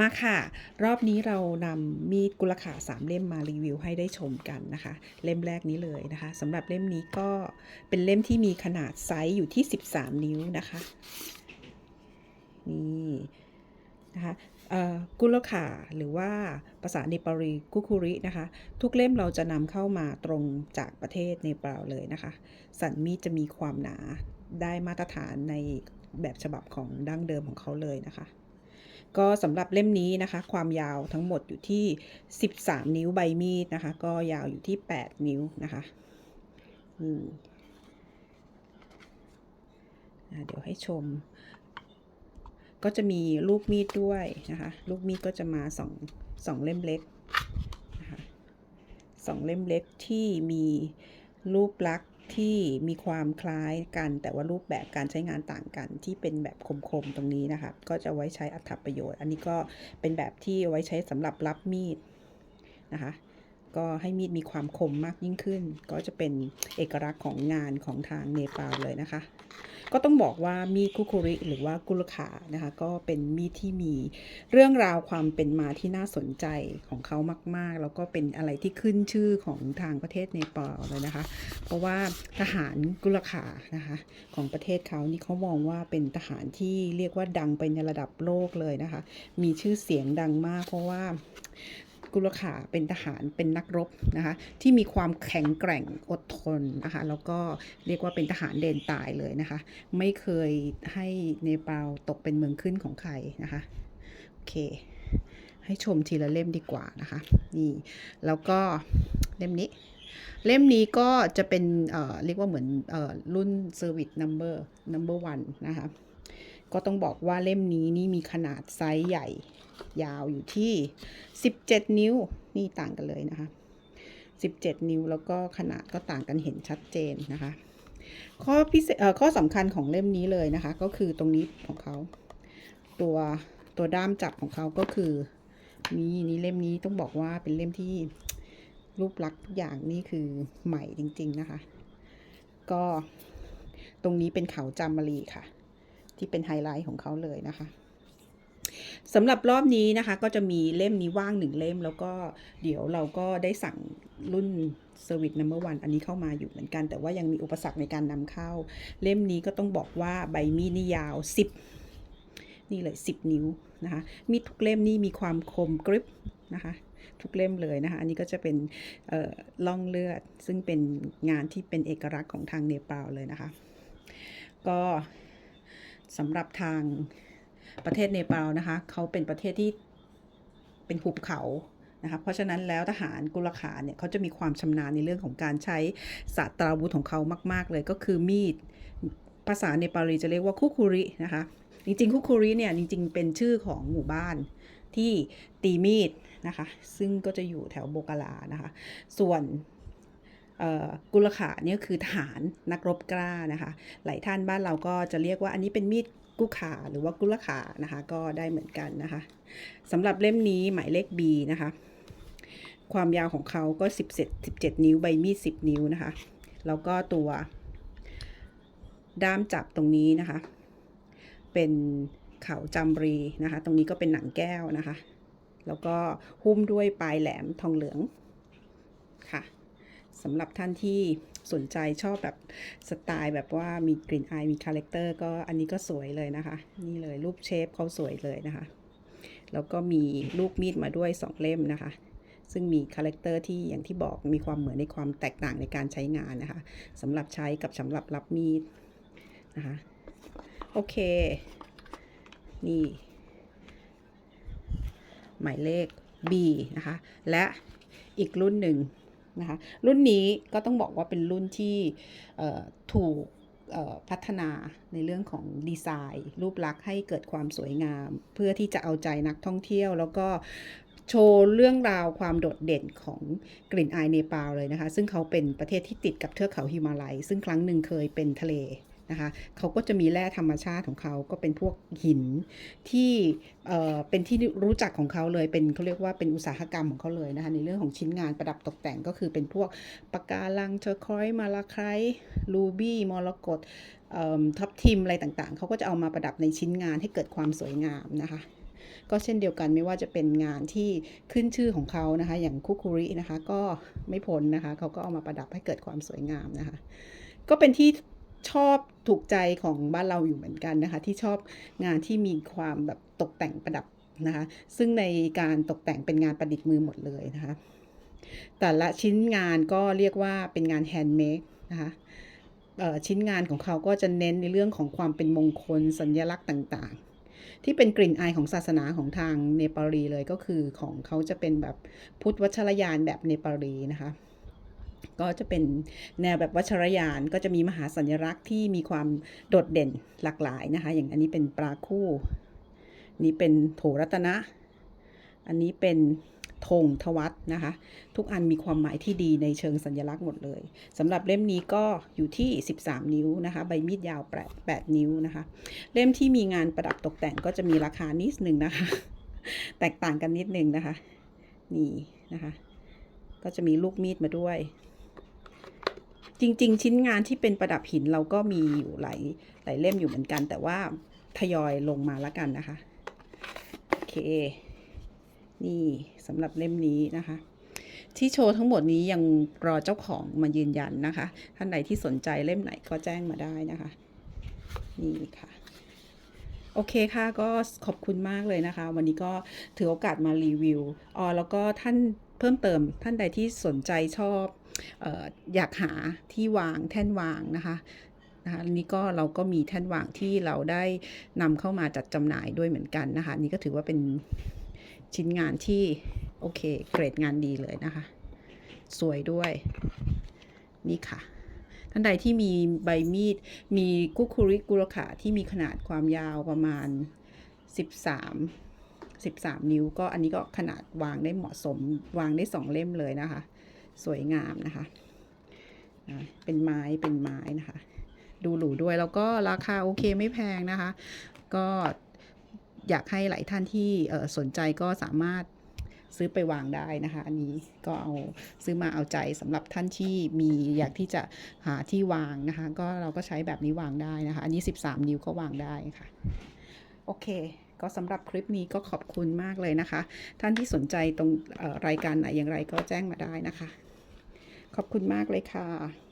มาค่ะ รอบนี้เรานำมีดกุลขาสามเล่มมารีวิวให้ได้ชมกันนะคะ เล่มแรกนี้เลยนะคะสำหรับเล่มนี้ก็เป็นเล่มที่มีขนาดไซส์อยู่ที่ 13 นิ้วนะคะนี่นะคะเอ่อกุลขาหรือว่าภาษาเนปาลีกุคุรินะคะ ทุกเล่มเราจะนำเข้ามาตรงจากประเทศเนปาลเลยนะคะ สันมีดจะมีความหนาได้มาตรฐานในแบบฉบับของดั้งเดิมของเขาเลยนะคะ ก็สำหรับเล่มนี้นะคะ ความยาวทั้งหมดอยู่ที่ 13 นิ้วใบมีดนะคะ ก็ยาวอยู่ที่ 8 นิ้วนะคะเดี๋ยวให้ชม ก็จะมีลูกมีดด้วยนะคะ ลูกมีดก็จะมาสองสองเล่มเล็กนะคะสองเล่มเล็กที่มีรูปลักษณ ที่มีความคล้ายกัน แต่ว่ารูปแบบการใช้งานต่างกัน ที่เป็นแบบคมๆตรงนี้นะคะ ก็จะไว้ใช้อัตประโยชน์ อันนี้ก็เป็นแบบที่ไว้ใช้สำหรับรับมีดนะคะ ก็ให้มีดมีความคมมากยิ่งขึ้น ก็จะเป็นเอกลักษณ์ของงานของทางเนปาลเลยนะคะ ก็ต้องบอกว่ามีดคุคุริหรือว่ากุลขานะคะ ก็เป็นมีดที่มีเรื่องราวความเป็นมาที่น่าสนใจของเขามาก ๆ แล้วก็เป็นอะไรที่ขึ้นชื่อของทางประเทศเนปาลเลยนะคะ เพราะว่าทหารกุลขานะคะของประเทศเขานี่เขามองว่าเป็นทหารที่เรียกว่าดังไปในระดับโลกเลยนะคะ มีชื่อเสียงดังมากเพราะว่า กุลขาเป็นทหารเป็นนักรบนะคะที่มีความแข็งแกร่งอดทนนะคะแล้วก็เรียกว่าเป็นทหารเด่นตายเลยนะคะ ไม่เคยให้เนปาลตกเป็นเมืองขึ้นของใครนะคะโอเค ให้ชมทีละเล่มดีกว่านะคะนี่แล้วก็เล่มนี้เล่มนี้ก็จะเป็นเออเรียกว่าเหมือนเออรุ่น Service Number Number One นะคะ ก็ต้องบอกว่าเล่มนี้นี่มีขนาดไซส์ใหญ่ยาวอยู่ที่ 17 นิ้ว นี่ต่างกันเลยนะคะ 17 นิ้วแล้วก็ขนาดก็ต่างกันเห็นชัดเจนนะคะ ข้อพิเศษข้อสำคัญของเล่มนี้เลยนะคะ ก็คือตรงนี้ของเขา ตัวตัวด้ามจับของเขาก็คือนี่นี่เล่มนี้ต้องบอกว่าเป็นเล่มที่รูปลักษณ์ทุกอย่างนี่คือใหม่จริง ๆ นะคะ ก็ตรงนี้เป็นเขาจามรีค่ะ ที่เป็นไฮไลท์ของเขาเลยนะคะสำหรับรอบนี้นะคะก็จะมีเล่มนี้ว่างหนึ่งเล่ม แล้วก็เดี๋ยวเราก็ได้สั่งรุ่น Service Number One อันนี้เข้ามาอยู่เหมือนกัน แต่ว่ายังมีอุปสรรคในการนำเข้า เล่มนี้ก็ต้องบอกว่าใบมีดนี่ยาว 10 นี่เลย 10 นิ้วนะคะมีดทุกเล่มนี่มีความคมกริบนะคะทุกเล่มเลยนะคะ อันนี้ก็จะเป็นล่องเลือด ซึ่งเป็นงานที่เป็นเอกลักษณ์ของทางเนปาลเลยนะคะ ก็ สำหรับทางประเทศเนปาลนะคะเขาเป็นประเทศที่เป็นหุบเขานะคะเพราะฉะนั้นแล้วทหารกุลขาเนี่ยเขาจะมีความชำนาญในเรื่องของการใช้ศาสตราวุธของเขามาก ๆ เลยก็คือมีด ภาษาเนปาลีจะเรียกว่าคุคุรินะคะจริงๆคุคุริเนี่ยจริง ๆ เป็นชื่อของหมู่บ้านที่ตีมีดนะคะซึ่งก็จะอยู่แถวโบกาลานะคะ ส่วน กุลขาเนี่ยคือทหารนักรบกล้านะคะ หลายท่านบ้านเราก็จะเรียกว่าอันนี้เป็นมีดกุขาหรือว่ากุลขานะคะ ก็ได้เหมือนกันนะคะสำหรับเล่มนี้หมายเลข B นะคะ ความยาวของเขาก็ 17 17 นิ้วใบมีด 10 นิ้วนะคะ แล้วก็ตัวด้ามจับตรงนี้นะคะ เป็นเขาจำรีนะคะ ตรงนี้ก็เป็นหนังแก้วนะคะ แล้วก็หุ้มด้วยปลายแหลมทองเหลืองค่ะ สำหรับท่านที่สนใจชอบแบบสไตล์แบบว่ามีกลิ่นอายมีคาแรคเตอร์ก็อันนี้ก็สวยเลยนะคะ นี่เลยรูปเชฟเขาสวยเลยนะคะ แล้วก็มีลูกมีดมาด้วย 2 เล่มนะคะ ซึ่งมีคาแรคเตอร์ที่อย่างที่บอกมีความเหมือนในความแตกต่างในการใช้งานนะคะสำหรับใช้กับสำหรับรับมีดนะคะโอเค นี่ หมายเลข B นะคะ และอีกรุ่นหนึ่ง นะคะรุ่นนี้ก็ต้องบอกว่าเป็นรุ่นที่ถูกพัฒนาในเรื่องของดีไซน์ รูปลักษณ์ให้เกิดความสวยงาม เพื่อที่จะเอาใจนักท่องเที่ยว แล้วก็โชว์เรื่องราวความโดดเด่นของกลิ่นอายเนปาลเลยนะคะ ซึ่งเขาเป็นประเทศที่ติดกับเทือกเขาฮิมาลัย ซึ่งครั้งหนึ่งเคยเป็นทะเล นะคะเขาก็จะมีแร่ธรรมชาติของเขาก็เป็นพวกหินที่เอ่อเป็นที่รู้จักของเขาเลยเป็นเขาเรียกว่าเป็นอุตสาหกรรมของเขาเลยนะคะในเรื่องของชิ้นงานประดับตกแต่งก็คือเป็นพวกปะการังเทอร์คอยมาลาไครรูบี้มรกตท็อปทิมอะไรต่างๆ เขาก็จะเอามาประดับในชิ้นงานให้เกิดความสวยงามนะคะก็เช่นเดียวกันไม่ว่าจะเป็นงานที่ขึ้นชื่อของเขานะคะ อย่างคุคุรินะคะ ก็ไม่พ้นนะคะ เขาก็เอามาประดับให้เกิดความสวยงามนะคะ ก็เป็นที่ ชอบถูกใจของบ้านเราอยู่เหมือนกันนะคะ ที่ชอบงานที่มีความแบบตกแต่งประดับนะคะ ซึ่งในการตกแต่งเป็นงานประดิษฐ์มือหมดเลยนะคะ แต่ละชิ้นงานก็เรียกว่าเป็นงานแฮนด์เมดนะคะชิ้นงานของเขาก็จะเน้นในเรื่องของความเป็นมงคลสัญลักษณ์ต่างๆ ที่เป็นกลิ่นอายของศาสนาของทางเนปาลีเลยก็คือของเขาจะเป็นแบบพุทธวัชรยานแบบเนปาลีนะคะ ก็จะเป็นแนวแบบวัชรยานก็จะมีมหาสัญลักษณ์ที่มีความโดดเด่นหลากหลายนะคะ อย่างอันนี้เป็นปลาคู่ นี่เป็นโถรัตนะ อันนี้เป็นธงทวัตนะคะ ทุกอันมีความหมายที่ดีในเชิงสัญลักษณ์หมดเลยสำหรับเล่มนี้ก็อยู่ที่ 13 นิ้วนะคะ ใบมีดยาว8 8นิ้วนะคะ เล่มที่มีงานประดับตกแต่งก็จะมีราคานิดหนึ่งนะคะ แตกต่างกันนิดหนึ่งนะคะ นี่นะคะ ก็จะมีลูกมีดมาด้วย จริง ๆ ชิ้นงานที่เป็นประดับหินเราก็มีอยู่หลายหลายเล่มอยู่เหมือนกัน แต่ว่าทยอยลงมาแล้วกันนะคะ โอเค นี่สำหรับเล่มนี้นะคะ ที่โชว์ทั้งหมดนี้ยังรอเจ้าของมายืนยันนะคะ ท่านใดที่สนใจเล่มไหนก็แจ้งมาได้นะคะ นี่ค่ะโอเคค่ะก็ขอบคุณมากเลยนะคะ วันนี้ก็ถือโอกาสมารีวิวอ๋อแล้วก็ท่านเพิ่มเติมท่านใดที่สนใจชอบ อยากหาที่วางแท่นวางนะคะนะคะอันนี้ก็เราก็มีแท่นวางที่เราได้นำเข้ามาจัดจำหน่ายด้วยเหมือนกันนะคะนี่ก็ถือว่าเป็นชิ้นงานที่โอเคเกรดงานดีเลยนะคะ สวยด้วยนี่ค่ะท่านใดที่มีใบมีดมีกุคุริกุรคะที่มีขนาดความยาวประมาณ 13 13 นิ้ว ก็อันนี้ก็ขนาดวางได้เหมาะสมวางได้สองเล่มเลยนะคะ สวยงามนะคะ เป็นไม้เป็นไม้นะคะ ดูหรูด้วยแล้วก็ราคาโอเคไม่แพงนะคะ ก็อยากให้หลายท่านที่สนใจก็สามารถซื้อไปวางได้นะคะ อันนี้ก็เอาซื้อมาเอาใจสำหรับท่านที่มีอยากที่จะหาที่วางนะคะ ก็เราก็ใช้แบบนี้วางได้นะคะ อันนี้ 13 นิ้วก็วางได้ค่ะ โอเค ก็สำหรับคลิปนี้ก็ขอบคุณมากเลยนะคะ ท่านที่สนใจตรงรายการไหนอย่างไรก็แจ้งมาได้นะคะ ขอบคุณมากเลยค่ะ